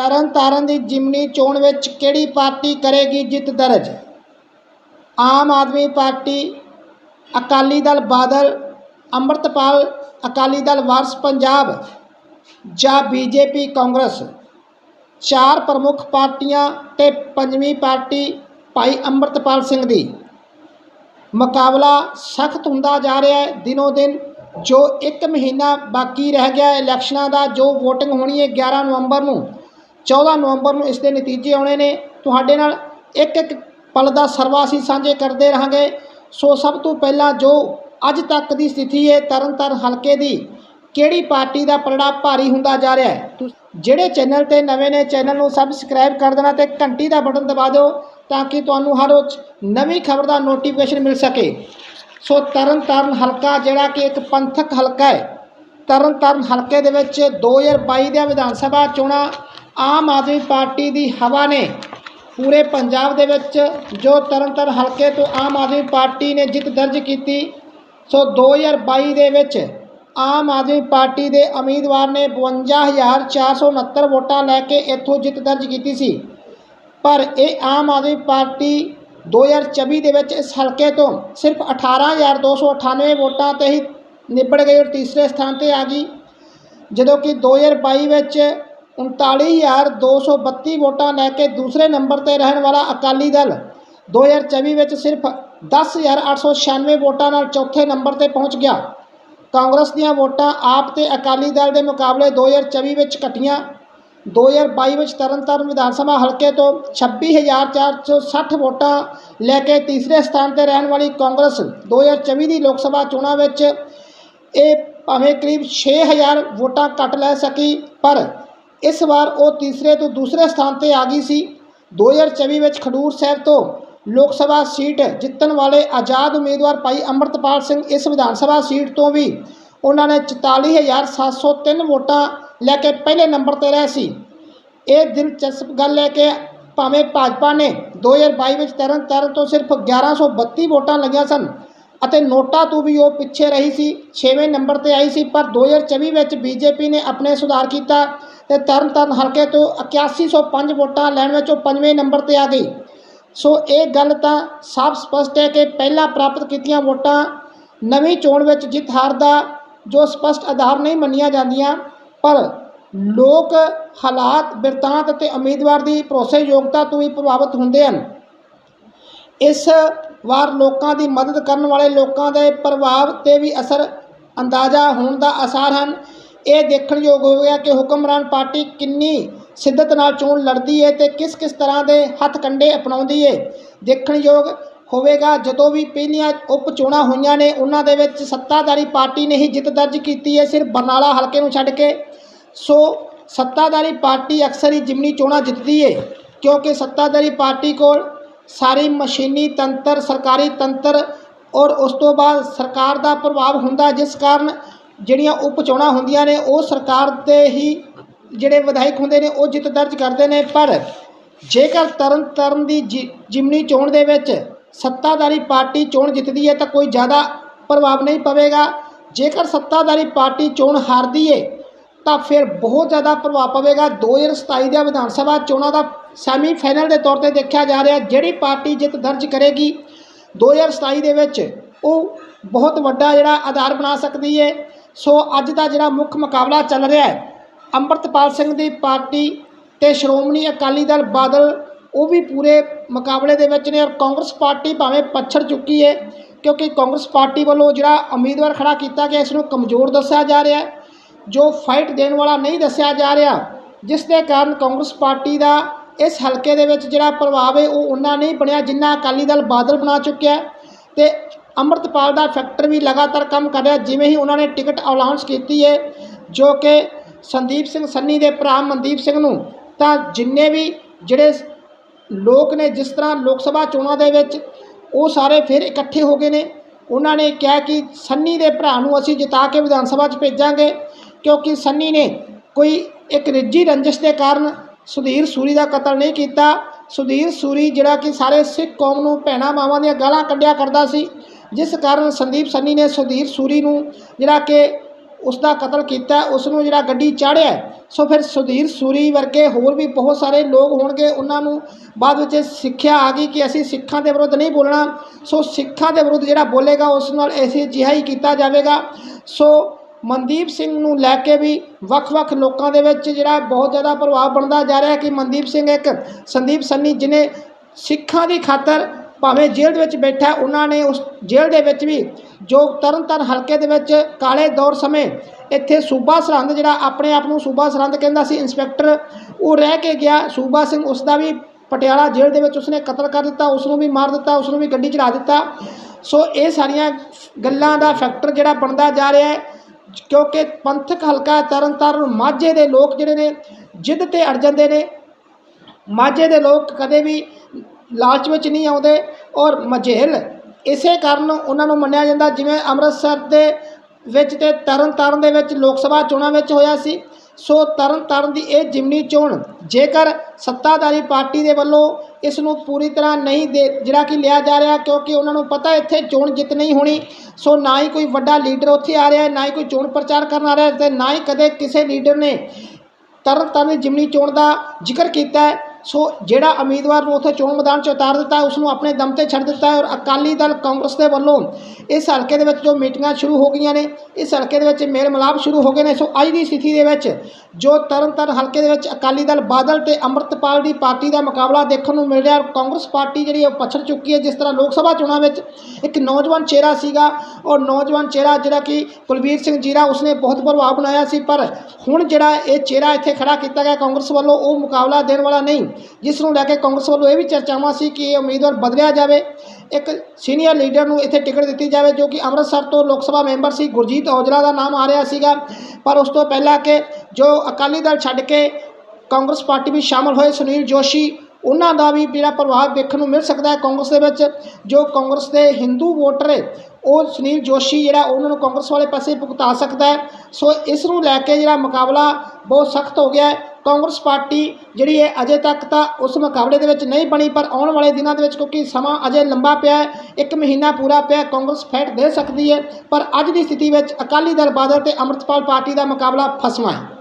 ਤਰਨਤਾਰਨ ਦੀ ਜਿਮਨੀ ਚੋਣ ਵਿੱਚ ਕਿਹੜੀ ਪਾਰਟੀ ਕਰੇਗੀ ਜਿੱਤ ਦਰਜ? ਆਮ ਆਦਮੀ ਪਾਰਟੀ, ਅਕਾਲੀ ਦਲ ਬਾਦਲ, ਅੰਮ੍ਰਿਤਪਾਲ, ਅਕਾਲੀ ਦਲ ਵਾਰਸ ਪੰਜਾਬ ਜਾਂ ਬੀਜੇਪੀ ਕਾਂਗਰਸ? ਚਾਰ ਪ੍ਰਮੁੱਖ ਪਾਰਟੀਆਂ ਤੇ ਪੰਜਵੀਂ ਪਾਰਟੀ ਭਾਈ ਅੰਮ੍ਰਿਤਪਾਲ ਸਿੰਘ ਦੀ। ਮੁਕਾਬਲਾ ਸਖਤ ਹੁੰਦਾ ਜਾ ਰਿਹਾ ਹੈ ਦਿਨੋ ਦਿਨ, ਜੋ ਇੱਕ ਮਹੀਨਾ ਬਾਕੀ ਰਹਿ ਗਿਆ ਹੈ ਇਲੈਕਸ਼ਨਾਂ ਦਾ, ਜੋ VOTING ਹੋਣੀ ਹੈ 11 ਨਵੰਬਰ ਨੂੰ। 14 ਨਵੰਬਰ ਨੂੰ ਇਸ ਦੇ ਨਤੀਜੇ ਆਉਣੇ ਨੇ। ਤੁਹਾਡੇ ਨਾਲ ਇੱਕ ਇੱਕ ਪਲ ਦਾ ਸਰਵਾ ਅਸੀਂ ਸਾਂਝੇ ਕਰਦੇ ਰਹਾਂਗੇ। ਸੋ ਸਭ ਤੋਂ ਪਹਿਲਾਂ ਜੋ ਅੱਜ ਤੱਕ ਦੀ ਸਥਿਤੀ ਹੈ, ਤਰਨਤਾਰਨ ਹਲਕੇ ਦੀ, ਕਿਹੜੀ ਪਾਰਟੀ ਦਾ ਪਲੜਾ ਭਾਰੀ ਹੁੰਦਾ ਜਾ ਰਿਹਾ ਹੈ? ਜਿਹੜੇ ਚੈਨਲ ਤੇ ਨਵੇਂ ਨੇ, ਚੈਨਲ ਨੂੰ ਸਬਸਕ੍ਰਾਈਬ ਕਰ ਦੇਣਾ ਤੇ ਘੰਟੀ ਦਾ ਬਟਨ ਦਬਾ ਦਿਓ ਤਾਂ ਕਿ ਤੁਹਾਨੂੰ ਹਰ ਰੋਜ਼ ਨਵੀਂ ਖਬਰ ਦਾ ਨੋਟੀਫਿਕੇਸ਼ਨ ਮਿਲ ਸਕੇ। ਸੋ ਤਰਨਤਾਰਨ ਹਲਕਾ ਜਿਹੜਾ ਕਿ ਇੱਕ ਪੰਥਕ ਹਲਕਾ ਹੈ, ਤਰਨਤਾਰਨ ਹਲਕੇ ਦੇ ਵਿੱਚ 2022 ਦੀਆਂ ਵਿਧਾਨ ਸਭਾ ਚੋਣਾਂ ਆਮ ਆਦਮੀ ਪਾਰਟੀ ਦੀ ਹਵਾ ਨੇ ਪੂਰੇ ਪੰਜਾਬ ਦੇ ਵਿੱਚ ਜੋ ਤਰਨਤਾਰਨ ਹਲਕੇ ਤੋਂ ਆਮ ਆਦਮੀ ਪਾਰਟੀ ਨੇ ਜਿੱਤ ਦਰਜ ਕੀਤੀ, ਸੋ 2022 ਦੇ ਵਿੱਚ ਆਮ ਆਦਮੀ ਪਾਰਟੀ ਦੇ ਉਮੀਦਵਾਰ ਨੇ 52469 ਵੋਟਾਂ ਲੈ ਕੇ ਇੱਥੋਂ ਜਿੱਤ ਦਰਜ ਕੀਤੀ ਸੀ। ਪਰ ਇਹ ਆਮ ਆਦਮੀ ਪਾਰਟੀ 2024 ਦੇ ਵਿੱਚ ਇਸ ਹਲਕੇ ਤੋਂ ਸਿਰਫ 18298 ਵੋਟਾਂ ਤੇ ਹੀ ਨਿਬੜ ਗਈ ਔਰ ਤੀਸਰੇ ਸਥਾਨ ਤੇ ਆ ਗਈ। ਜਦੋਂ ਕਿ 2022 ਵਿੱਚ 39232 ਵੋਟਾਂ ਲੈ ਕੇ ਦੂਸਰੇ ਨੰਬਰ ਤੇ ਰਹਿਣ ਵਾਲਾ ਅਕਾਲੀ ਦਲ। 2024 ਵਿੱਚ ਸਿਰਫ 10896 ਵੋਟਾਂ ਨਾਲ ਚੌਥੇ ਨੰਬਰ ਤੇ ਪਹੁੰਚ ਗਿਆ। ਕਾਂਗਰਸ ਦੀਆਂ ਵੋਟਾਂ ਆਪ ਤੇ ਅਕਾਲੀ ਦਲ ਦੇ ਮੁਕਾਬਲੇ 2024 ਵਿੱਚ ਘਟੀਆਂ। 2022 ਵਿੱਚ ਤਰਨਤਾਰਨ ਵਿਧਾਨ ਸਭਾ ਹਲਕੇ ਤੋਂ 26460 ਵੋਟਾਂ ਲੈ ਕੇ ਤੀਸਰੇ ਸਥਾਨ ਤੇ ਰਹਿਣ ਵਾਲੀ ਕਾਂਗਰਸ 2024 ਦੀ ਲੋਕ ਸਭਾ ਚੋਣਾਂ ਵਿੱਚ ਇਹ ਭਾਵੇਂ ਕਰੀਬ 6000 ਵੋਟਾਂ ਘੱਟ ਲੈ ਸਕੀ, ਪਰ ਇਸ ਵਾਰ ਉਹ ਤੀਸਰੇ ਤੋਂ ਦੂਸਰੇ ਸਥਾਨ ਤੇ ਆ ਗਈ ਸੀ। 2024 ਵਿੱਚ ਖਡੂਰ ਸਾਹਿਬ ਤੋਂ ਲੋਕ ਸਭਾ ਸੀਟ ਜਿੱਤਣ ਵਾਲੇ ਆਜ਼ਾਦ ਉਮੀਦਵਾਰ ਭਾਈ ਅੰਮ੍ਰਿਤਪਾਲ ਸਿੰਘ ਇਸ ਵਿਧਾਨ ਸਭਾ ਸੀਟ ਤੋਂ ਵੀ ਉਹਨਾਂ ਨੇ 44703 ਵੋਟਾਂ ਲੈ ਕੇ ਪਹਿਲੇ ਨੰਬਰ ਤੇ ਰਹੇ ਸੀ। ਇਹ ਦਿਲਚਸਪ ਗੱਲ ਹੈ ਕਿ ਭਾਵੇਂ ਭਾਜਪਾ ਨੇ 2022 ਵਿੱਚ ਤਰਨ ਤਰਨ ਤੋਂ ਸਿਰਫ 1132 ਵੋਟਾਂ ਲੱਗੀਆਂ ਸਨ ਅਤੇ ਨੋਟਾ ਤੋਂ ਵੀ ਉਹ ਪਿੱਛੇ ਰਹੀ ਸੀ 6ਵੇਂ ਨੰਬਰ ਤੇ ਆਈ ਸੀ, ਪਰ 2024 ਵਿੱਚ ਬੀਜੇਪੀ ਨੇ ਆਪਣੇ ਸੁਧਾਰ ਕੀਤਾ ਤੇ ਤਰਨ ਤਾਰਨ ਹਲਕੇ ਤੋਂ 8105 ਵੋਟਾਂ ਲੈਣ ਵਿੱਚ ਉਹ 5ਵੇਂ ਨੰਬਰ ਤੇ ਆ ਗਈ। ਸੋ ਇਹ ਗੱਲ ਤਾਂ ਸਾਫ਼ ਸਪਸ਼ਟ ਹੈ ਕਿ ਪਹਿਲਾਂ ਪ੍ਰਾਪਤ ਕੀਤੀਆਂ ਵੋਟਾਂ ਨਵੀਂ ਚੋਣ ਵਿੱਚ ਜਿੱਤ ਹਾਰ ਦਾ ਜੋ ਸਪਸ਼ਟ ਆਧਾਰ ਨਹੀਂ ਮੰਨੀਆਂ ਜਾਂਦੀਆਂ, ਪਰ ਲੋਕ ਹਾਲਾਤ, ਬਿਰਤਾਂਤ ਅਤੇ ਉਮੀਦਵਾਰ ਦੀ ਭਰੋਸੇਯੋਗਤਾ ਤੋਂ ਵੀ ਪ੍ਰਭਾਵਿਤ ਹੁੰਦੇ ਹਨ। ਇਸ ਵਾਰ ਲੋਕਾਂ ਦੀ ਮਦਦ ਕਰਨ ਵਾਲੇ ਲੋਕਾਂ ਦੇ ਪ੍ਰਭਾਵ ਤੇ ਵੀ ਅਸਰ ਅੰਦਾਜ਼ਾ ਹੋਣ ਦਾ ਆਸਾਰ ਹਨ। ਇਹ ਦੇਖਣਯੋਗ ਹੋਵੇਗਾ ਕਿ ਹੁਕਮਰਾਨ ਪਾਰਟੀ ਕਿੰਨੀ ਸਿੱਧਤ ਨਾਲ ਚੋਣ ਲੜਦੀ ਹੈ ਤੇ ਕਿਸ ਕਿਸ ਤਰ੍ਹਾਂ ਦੇ ਹੱਥ ਕੰਡੇ ਅਪਣਾਉਂਦੀ ਹੈ ਦੇਖਣਯੋਗ ਹੋਵੇਗਾ, ਜਦੋਂ ਵੀ ਪਹਿਲੀਆਂ ਉਪ ਚੋਣਾਂ ਹੋਈਆਂ ਨੇ, ਉਹਨਾਂ ਦੇ ਵਿੱਚ ਸੱਤਾਧਾਰੀ ਪਾਰਟੀ ਨੇ ਹੀ ਜਿੱਤ ਦਰਜ ਕੀਤੀ ਹੈ ਸਿਰਫ ਬਰਨਾਲਾ ਹਲਕੇ ਨੂੰ ਛੱਡ ਕੇ। ਸੋ ਸੱਤਾਧਾਰੀ ਪਾਰਟੀ ਅਕਸਰ ਹੀ ਜਿਮਨੀ ਚੋਣਾਂ ਜਿੱਤਦੀ ਹੈ ਕਿਉਂਕਿ ਸੱਤਾਧਾਰੀ ਪਾਰਟੀ ਕੋਲ ਸਾਰੀ ਮਸ਼ੀਨੀ ਤੰਤਰ, ਸਰਕਾਰੀ ਤੰਤਰ ਔਰ ਉਸ ਤੋਂ ਬਾਅਦ ਸਰਕਾਰ ਦਾ ਪ੍ਰਭਾਵ ਹੁੰਦਾ, ਜਿਸ ਕਾਰਨ ਜਿਹੜੀਆਂ ਉਪ ਚੋਣਾਂ ਹੁੰਦੀਆਂ ਨੇ, ਉਹ ਸਰਕਾਰ ਦੇ ਹੀ ਜਿਹੜੇ ਵਿਧਾਇਕ ਹੁੰਦੇ ਨੇ, ਉਹ ਜਿੱਤ ਦਰਜ ਕਰਦੇ ਨੇ। ਪਰ ਜੇਕਰ ਤਰਨ ਤਰਨ ਦੀ ਜਿ- ਜਿਮਨੀ ਚੋਣ ਦੇ ਵਿੱਚ ਸੱਤਾਧਾਰੀ ਪਾਰਟੀ ਚੋਣ ਜਿੱਤਦੀ ਹੈ, ਤਾਂ ਕੋਈ ਜ਼ਿਆਦਾ ਪ੍ਰਭਾਵ ਨਹੀਂ ਪਵੇਗਾ। ਜੇਕਰ ਸੱਤਾਧਾਰੀ ਪਾਰਟੀ ਚੋਣ ਹਾਰਦੀ ਹੈ ਤਾਂ ਫਿਰ ਬਹੁਤ ਜ਼ਿਆਦਾ ਪ੍ਰਭਾਵ ਪਵੇਗਾ। 2027 ਦੀਆਂ ਵਿਧਾਨ ਸਭਾ ਚੋਣਾਂ ਦਾ ਸੈਮੀ ਫਾਈਨਲ ਦੇ ਤੌਰ ਤੇ ਦੇਖਿਆ ਜਾ ਰਿਹਾ। ਜਿਹੜੀ ਪਾਰਟੀ ਜਿੱਤ ਦਰਜ ਕਰੇਗੀ 2027 ਦੇ ਵਿੱਚ ਉਹ ਬਹੁਤ ਵੱਡਾ ਜਿਹੜਾ ਆਧਾਰ ਬਣਾ ਸਕਦੀ ਹੈ ਸੋ ਅੱਜ ਦਾ ਜਿਹੜਾ ਮੁੱਖ ਮੁਕਾਬਲਾ ਚੱਲ ਰਿਹਾ ਹੈ, ਅੰਮ੍ਰਿਤਪਾਲ ਸਿੰਘ ਦੀ ਪਾਰਟੀ ਤੇ ਸ਼੍ਰੋਮਣੀ ਅਕਾਲੀ ਦਲ ਬਾਦਲ, ਉਹ ਵੀ ਪੂਰੇ ਮੁਕਾਬਲੇ ਦੇ ਵਿੱਚ ਨੇ ਔਰ ਕਾਂਗਰਸ ਪਾਰਟੀ ਭਾਵੇਂ ਪਛੜ ਚੁੱਕੀ ਹੈ, ਕਿਉਂਕਿ ਕਾਂਗਰਸ ਪਾਰਟੀ ਵੱਲੋਂ ਜਿਹੜਾ ਉਮੀਦਵਾਰ ਖੜਾ ਕੀਤਾ ਗਿਆ, ਇਸ ਨੂੰ ਕਮਜ਼ੋਰ ਦੱਸਿਆ ਜਾ ਰਿਹਾ ਹੈ, ਜੋ ਫਾਈਟ ਦੇਣ ਵਾਲਾ ਨਹੀਂ ਦੱਸਿਆ ਜਾ ਰਿਹਾ, ਜਿਸ ਦੇ ਕਾਰਨ ਕਾਂਗਰਸ ਪਾਰਟੀ ਦਾ ਇਸ ਹਲਕੇ ਦੇ ਵਿੱਚ ਜਿਹੜਾ ਪ੍ਰਭਾਵ ਹੈ, ਉਹ ਉਹਨਾਂ ਨਹੀਂ ਬਣਿਆ ਜਿੰਨਾ ਅਕਾਲੀ ਦਲ ਬਾਦਲ ਬਣਾ ਚੁੱਕਿਆ ਹੈ। ਤੇ ਅੰਮ੍ਰਿਤਪਾਲ ਦਾ ਫੈਕਟਰ ਵੀ ਲਗਾਤਾਰ ਕੰਮ ਕਰ ਰਿਹਾ, ਜਿਵੇਂ ਹੀ ਉਹਨਾਂ ਨੇ ਟਿਕਟ ਅਲਾਉਂਸ ਕੀਤੀ ਹੈ ਜੋ ਕਿ ਸੰਦੀਪ ਸਿੰਘ ਸੰਨੀ ਦੇ ਭਰਾ ਮਨਦੀਪ ਸਿੰਘ ਨੂੰ, ਤਾਂ ਜਿੰਨੇ ਵੀ ਜਿਹੜੇ ਲੋਕ ਨੇ, ਜਿਸ ਤਰ੍ਹਾਂ ਲੋਕ ਸਭਾ ਚੋਣਾਂ ਦੇ ਵਿੱਚ, ਉਹ ਸਾਰੇ ਫਿਰ ਇਕੱਠੇ ਹੋ ਗਏ ਨੇ। ਉਹਨਾਂ ਨੇ ਕਿਹਾ ਕਿ ਸੰਨੀ ਦੇ ਭਰਾ ਨੂੰ ਅਸੀਂ ਜਿਤਾ ਕੇ ਵਿਧਾਨ ਸਭਾ 'ਚ ਭੇਜਾਂਗੇ, ਕਿਉਂਕਿ ਸੰਨੀ ਨੇ ਕੋਈ ਇੱਕ ਨਿੱਜੀ ਰੰਜਿਸ਼ ਦੇ ਕਾਰਨ ਸੁਧੀਰ ਸੂਰੀ ਦਾ ਕਤਲ ਨਹੀਂ ਕੀਤਾ। ਸੁਧੀਰ ਸੂਰੀ ਜਿਹੜਾ ਕਿ ਸਾਰੇ ਸਿੱਖ ਕੌਮ ਨੂੰ ਭੈਣਾਂ ਮਾਵਾਂ ਦੀਆਂ ਗਾਲਾਂ ਕੱਢਿਆ ਕਰਦਾ ਸੀ। ਜਿਸ ਕਾਰਨ ਸੰਦੀਪ ਸੰਨੀ ਨੇ ਸੁਧੀਰ ਸੂਰੀ ਨੂੰ ਜਿਹੜਾ ਕਿ ਉਸ ਦਾ ਕਤਲ ਕੀਤਾ ਉਸ ਨੂੰ ਜਿਹੜਾ ਗੱਡੀ ਚਾੜਿਆ, ਸੋ ਫਿਰ ਸੁਧੀਰ ਸੂਰੀ ਵਰਗੇ ਹੋਰ ਵੀ ਬਹੁਤ ਸਾਰੇ ਲੋਕ ਹੋਣਗੇ, ਉਹਨਾਂ ਨੂੰ ਬਾਅਦ ਵਿੱਚ ਸਿੱਖਿਆ ਆ ਗਈ ਕਿ ਅਸੀਂ ਸਿੱਖਾਂ ਦੇ ਵਿਰੁੱਧ ਨਹੀਂ ਬੋਲਣਾ। ਸੋ ਸਿੱਖਾਂ ਦੇ ਵਿਰੁੱਧ ਜਿਹੜਾ ਬੋਲੇਗਾ, ਉਸ ਨਾਲ ਐਸੀ ਜਿਹਾ ਹੀ ਕੀਤਾ ਜਾਵੇਗਾ। ਸੋ ਮਨਦੀਪ ਸਿੰਘ ਨੂੰ ਲੈ ਕੇ ਵੀ ਵੱਖ-ਵੱਖ ਲੋਕਾਂ ਦੇ ਵਿੱਚ ਜਿਹੜਾ ਬਹੁਤ ਜ਼ਿਆਦਾ ਪ੍ਰਭਾਵ ਬਣਦਾ ਜਾ ਰਿਹਾ ਕਿ ਮਨਦੀਪ ਸਿੰਘ ਇੱਕ ਸੰਦੀਪ ਸੰਨੀ ਜਿਨੇ ਸਿੱਖਾਂ ਦੀ ਖਾਤਰ ਭਾਵੇਂ ਜੇਲ੍ਹ ਦੇ ਵਿੱਚ ਬੈਠਾ ਉਹਨਾਂ ਨੇ ਉਸ ਜੇਲ੍ਹ ਦੇ ਵਿੱਚ ਵੀ ਜੋ ਤਰਨਤਾਰਨ ਹਲਕੇ ਦੇ ਵਿੱਚ ਕਾਲੇ ਦੌਰ ਸਮੇਂ ਇੱਥੇ ਸੂਬਾ ਸਰਹੰਦ, ਜਿਹੜਾ ਆਪਣੇ ਆਪ ਨੂੰ ਸੂਬਾ ਸਰਹੰਦ ਕਹਿੰਦਾ ਸੀ, ਇੰਸਪੈਕਟਰ, ਉਹ ਰਹਿ ਕੇ ਗਿਆ। ਸੂਬਾ ਸਿੰਘ ਉਸ ਦਾ ਵੀ ਪਟਿਆਲਾ ਜੇਲ੍ਹ ਦੇ ਵਿੱਚ ਉਸਨੇ ਕਤਲ ਕਰ ਦਿੱਤਾ ਉਸ ਨੂੰ ਵੀ ਮਾਰ ਦਿੱਤਾ ਉਸ ਨੂੰ ਵੀ ਗੱਡੀ ਚੜਾ ਦਿੱਤਾ। ਸੋ ਇਹ ਸਾਰੀਆਂ ਗੱਲਾਂ ਦਾ ਫੈਕਟਰ ਜਿਹੜਾ ਬਣਦਾ ਜਾ ਰਿਹਾ ਹੈ, ਕਿਉਂਕਿ ਪੰਥਕ ਹਲਕਾ ਤਰਨਤਾਰਨ ਮਾਝੇ ਦੇ ਲੋਕ ਜਿਹੜੇ ਨੇ, ਜਿੱਦ ਤੇ ਅੜ ਜਾਂਦੇ ਨੇ। ਮਾਝੇ ਦੇ ਲੋਕ ਕਦੇ ਵੀ ਲਾਲਚ ਵਿੱਚ ਨਹੀਂ ਆਉਂਦੇ ਔਰ ਮਝੇਲ। ਇਸੇ ਕਾਰਨ ਉਹਨਾਂ ਨੂੰ ਮੰਨਿਆ ਜਾਂਦਾ, ਜਿਵੇਂ ਅੰਮ੍ਰਿਤਸਰ ਦੇ ਵਿੱਚ ਤੇ ਤਰਨਤਾਰਨ ਦੇ ਵਿੱਚ ਲੋਕ ਸਭਾ ਚੋਣਾਂ ਵਿੱਚ ਹੋਇਆ ਸੀ, ਸੋ ਤਰਨਤਾਰਨ ਦੀ ਇਹ ਜਿਮਨੀ ਚੋਣ, ਜੇਕਰ ਸੱਤਾਧਾਰੀ ਪਾਰਟੀ ਦੇ ਵੱਲੋਂ ਇਸ ਨੂੰ ਪੂਰੀ ਤਰ੍ਹਾਂ ਨਹੀਂ ਦੇ, ਜਿਹੜਾ ਕਿ ਲਿਆ ਜਾ ਰਿਹਾ, ਕਿਉਂਕਿ ਉਹਨਾਂ ਨੂੰ ਪਤਾ ਇੱਥੇ ਚੋਣ ਜਿੱਤ ਨਹੀਂ ਹੋਣੀ, ਸੋ ਨਾ ਹੀ ਕੋਈ ਵੱਡਾ ਲੀਡਰ ਉੱਥੇ ਆ ਰਿਹਾ, ਨਾ ਹੀ ਕੋਈ ਚੋਣ ਪ੍ਰਚਾਰ ਕਰਨ ਆ ਰਿਹਾ ਹੈ ਤੇ ਨਾ ਹੀ ਕਦੇ ਕਿਸੇ ਲੀਡਰ ਨੇ ਤਰਨ ਤਾਰਨ ਦੀ ਜਿਮਨੀ ਚੋਣ ਦਾ ਜ਼ਿਕਰ ਕੀਤਾ। ਹੈ ਸੋ ਜਿਹੜਾ ਉਮੀਦਵਾਰ ਨੂੰ ਉੱਥੇ ਚੋਣ ਮੈਦਾਨ 'ਚ ਉਤਾਰ ਦਿੱਤਾ ਹੈ, ਉਸ ਨੂੰ ਆਪਣੇ ਦਮ ਤੇ ਛੱਡ ਦਿੱਤਾ ਔਰ ਅਕਾਲੀ ਦਲ ਕਾਂਗਰਸ ਦੇ ਵੱਲੋਂ ਇਸ ਹਲਕੇ ਦੇ ਵਿੱਚ ਜੋ ਮੀਟਿੰਗਾਂ ਸ਼ੁਰੂ ਹੋ ਗਈਆਂ ਨੇ ਇਸ ਹਲਕੇ ਦੇ ਵਿੱਚ ਮੇਲ ਮਿਲਾਪ ਸ਼ੁਰੂ ਹੋ ਗਏ ਨੇ। ਸੋ ਅੱਜ ਦੀ ਸਥਿਤੀ ਦੇ ਵਿੱਚ ਜੋ ਤਰਨ ਤਾਰਨ ਹਲਕੇ ਦੇ ਵਿੱਚ ਅਕਾਲੀ ਦਲ ਬਾਦਲ ਤੇ ਅੰਮ੍ਰਿਤਪਾਲ ਦੀ ਪਾਰਟੀ ਦਾ ਮੁਕਾਬਲਾ ਦੇਖਣ ਨੂੰ ਮਿਲ ਰਿਹਾ ਔਰ ਕਾਂਗਰਸ ਪਾਰਟੀ ਜਿਹੜੀ ਉਹ ਪਛੜ ਚੁੱਕੀ ਹੈ ਜਿਸ ਤਰ੍ਹਾਂ ਲੋਕ ਸਭਾ ਚੋਣਾਂ ਵਿੱਚ ਇੱਕ ਨੌਜਵਾਨ ਚਿਹਰਾ ਸੀਗਾ ਔਰ ਨੌਜਵਾਨ ਚਿਹਰਾ ਜਿਹੜਾ ਕਿ ਕੁਲਵੀਰ ਸਿੰਘ ਜੀਰਾ ਉਸਨੇ ਬਹੁਤ ਪ੍ਰਭਾਵ ਬਣਾਇਆ ਸੀ ਪਰ ਹੁਣ ਜਿਹੜਾ ਇਹ ਚਿਹਰਾ ਇੱਥੇ ਖੜਾ ਕੀਤਾ ਗਿਆ ਕਾਂਗਰਸ ਵੱਲੋਂ ਉਹ ਮੁਕਾਬਲਾ ਦੇਣ ਵਾਲਾ ਨਹੀਂ। ਜਿਸ ਨੂੰ ਲੈ ਕੇ ਕਾਂਗਰਸ ਵੱਲੋਂ ਇਹ ਵੀ ਚਰਚਾਵਾਂ ਸੀ ਕਿ ਇਹ ਉਮੀਦਵਾਰ ਬਦਲਿਆ ਜਾਵੇ। ਇੱਕ ਸੀਨੀਅਰ ਲੀਡਰ ਨੂੰ ਇੱਥੇ ਟਿਕਟ ਦਿੱਤੀ ਜਾਵੇ ਜੋ ਕਿ ਅੰਮ੍ਰਿਤਸਰ ਤੋਂ ਲੋਕ ਸਭਾ ਮੈਂਬਰ ਸੀ, ਗੁਰਜੀਤ ਔਜਲਾ ਦਾ ਨਾਮ ਆ ਰਿਹਾ ਸੀਗਾ। ਪਰ ਉਸ ਤੋਂ ਪਹਿਲਾਂ ਕਿ ਜੋ ਅਕਾਲੀ ਦਲ ਛੱਡ ਕੇ ਕਾਂਗਰਸ ਪਾਰਟੀ ਵਿੱਚ ਸ਼ਾਮਲ ਹੋਏ ਸੁਨੀਲ ਜੋਸ਼ੀ ਉਹਨਾਂ ਦਾ ਵੀ ਜਿਹੜਾ ਪ੍ਰਭਾਵ ਵੇਖਣ ਨੂੰ ਮਿਲ ਸਕਦਾ ਹੈ ਕਾਂਗਰਸ ਦੇ ਵਿੱਚ। ਜੋ ਕਾਂਗਰਸ ਦੇ ਹਿੰਦੂ ਵੋਟਰ ਹੈ, ਉਹ ਸੁਨੀਲ ਜੋਸ਼ੀ ਜਿਹੜਾ ਉਹਨਾਂ ਨੂੰ ਕਾਂਗਰਸ ਵਾਲੇ ਪਾਸੇ ਭੁਗਤਾ ਸਕਦਾ ਹੈ। ਸੋ ਇਸ ਨੂੰ ਲੈ ਕੇ ਜਿਹੜਾ ਮੁਕਾਬਲਾ ਬਹੁਤ ਸਖਤ ਹੋ ਗਿਆ ਹੈ। ਕਾਂਗਰਸ ਪਾਰਟੀ ਜਿਹੜੀ ਹੈ ਅਜੇ ਤੱਕ ਤਾਂ ਉਸ ਮੁਕਾਬਲੇ ਦੇ ਵਿੱਚ ਨਹੀਂ ਬਣੀ, ਪਰ ਆਉਣ ਵਾਲੇ ਦਿਨਾਂ ਦੇ ਵਿੱਚ ਕਿਉਂਕਿ ਸਮਾਂ ਅਜੇ ਲੰਬਾ ਪਿਆ ਹੈ, ਇੱਕ ਮਹੀਨਾ ਪੂਰਾ ਪਿਆ ਕਾਂਗਰਸ ਫੈਟ ਦੇ ਸਕਦੀ ਹੈ। ਪਰ ਅੱਜ ਦੀ ਸਥਿਤੀ ਵਿੱਚ ਅਕਾਲੀ ਦਲ ਬਾਦਲ ਤੇ ਅੰਮ੍ਰਿਤਪਾਲ ਪਾਰਟੀ ਦਾ ਮੁਕਾਬਲਾ ਫਸਵਾ ਹੈ।